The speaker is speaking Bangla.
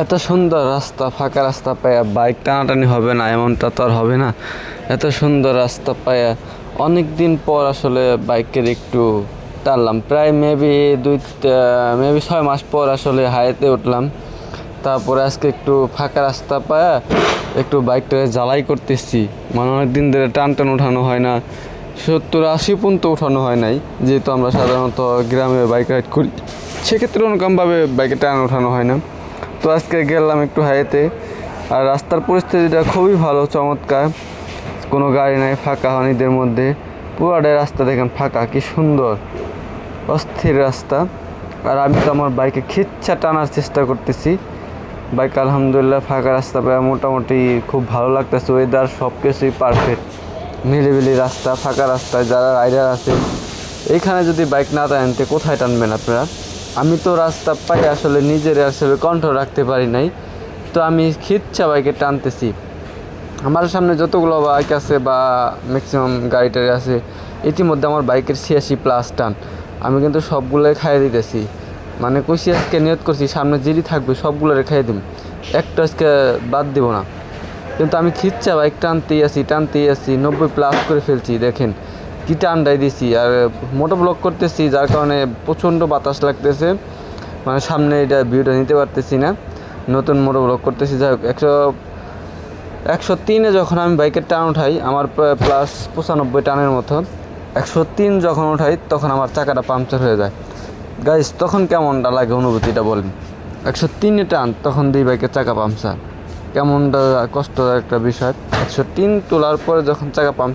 এত সুন্দর রাস্তা, ফাঁকা রাস্তা পায়া বাইক টানাটানি হবে না, এমনটা তো আর হবে না। এত সুন্দর রাস্তা পায়া অনেক দিন পর আসলে বাইকের একটু টানলাম। প্রায় মেবি দুই মেবি ছয় মাস পর আসলে হাইতে উঠলাম। তারপরে আজকে একটু ফাঁকা রাস্তা পায়া একটু বাইকটা জ্বালাই করতেছি। মানে অনেক দিন ধরে টান টান উঠানো হয় না, সত্তর আশি পর্যন্ত উঠানো হয় নাই, যেহেতু আমরা সাধারণত গ্রামে বাইক রাইড করি। সেক্ষেত্রে ওরকমভাবে বাইকে টান উঠানো হয় না। তো আজকে গেলাম একটু হাইতে আর রাস্তার পরিস্থিতিটা খুবই ভালো, চমৎকার। কোনো গাড়ি নাই, ফাঁকা হানিদের মধ্যে। পুরাটাই রাস্তা দেখেন ফাঁকা, কি সুন্দর। অস্থির রাস্তা। আর আমি তো আমার বাইকে খিচ্ছা টানার চেষ্টা করতেছি। বাইক আলহামদুলিল্লাহ ফাঁকা রাস্তা পায় মোটামুটি খুব ভালো লাগতেছে। ওয়েদার সব কিছুই পারফেক্ট মিলিবিলি রাস্তা, ফাঁকা রাস্তায় যারা রাইডার আছে। এইখানে যদি বাইক না টানেন, তো কোথায় টানবেন আপনারা? আমি তো রাস্তা পাই আসলে নিজের আসলে কন্ট্রোল রাখতে পারি নাই। তো আমি খিচ্ছা বাইকে টানতেছি। আমার সামনে যতগুলো বাইক আছে বা ম্যাক্সিমাম গাড়ি টাড়ি আছে, ইতিমধ্যে আমার বাইকের ছিয়াশি প্লাস টান। আমি কিন্তু সবগুলোই খাইয়ে দিতেছি। মানে কইছি আজকে নিয়ত করছি, সামনে যেটি থাকবে সবগুলো খাইয়ে দিব একটা আজকে বাদ দিব না। কিন্তু আমি খিচ্ছা বাইক টানতেই আছি টানতেই আছি, নব্বই প্লাস করে ফেলছি, দেখেন। কি টানটাই দিছি, আর মোটো ব্লক করতেছি, যার কারণে প্রচণ্ড বাতাস লাগতেছে। মানে সামনে এটা ভিউটা নিতে পারতেছি না। নতুন মোটো ব্লক করতেছি, যাই হোক, একশো একশো তিনে যখন আমি বাইকের টান উঠাই, আমার প্লাস পঁচানব্বই টানের মতো, একশো তিন যখন উঠাই, তখন আমার চাকাটা পাংচার হয়ে যায়। গাইস তখন কেমনটা লাগে অনুভূতিটা বলেন? একশো তিনে টান, তখন দিই বাইকের চাকা পাংচার। কেমনটা কষ্টদায়ক একটা বিষয়। একশো তিন তোলার পরে যখন চাকা পাম্প